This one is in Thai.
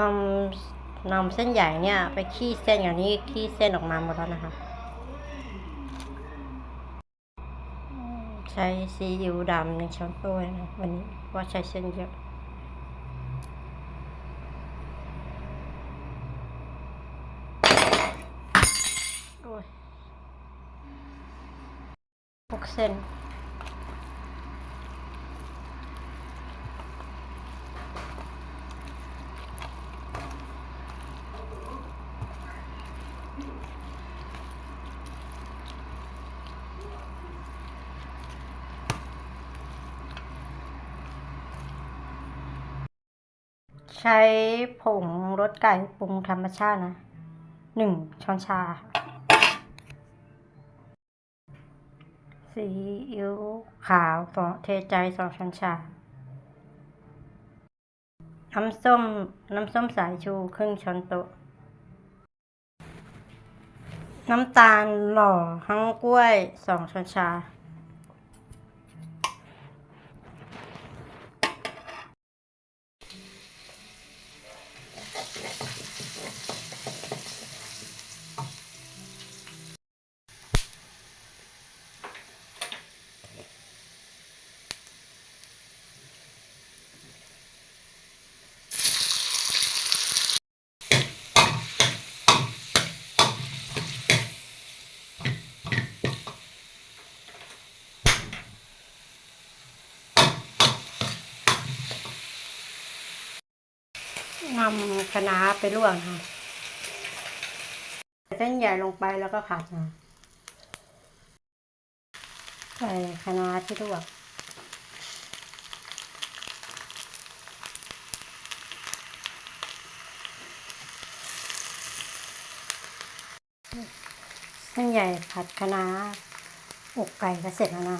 นำนำเส้นใหญ่เนี่ย ไปขี้เส้นอย่างนี้ขี้เส้นออกมาหมดแล้วนะคะ ใช้ซีอิ๊วดำหนึ่งช้อนโต๊ะนะวันนี้เพราะว่าใช้เส้นเยอะโอ้ยหกเส้น ใช้ผงรสไก่ปรุงธรรมชาตินะหนึ่งช้อนชาซีอิ๊วขาวสองเทใจสองช้อนชา น้ำส้ม น้ำส้มสายชูครึ่งช้อนโต๊ะ น้ำตาลหล่อทั้งกล้วยสองช้อนชา นำคะน้าไปลวกค่ะเส้นใหญ่ลงไปแล้วก็ผัดนะใส่คะน้าที่ลวกเส้นใหญ่ผัดคะน้าอกไก่ก็เสร็จแล้วนะ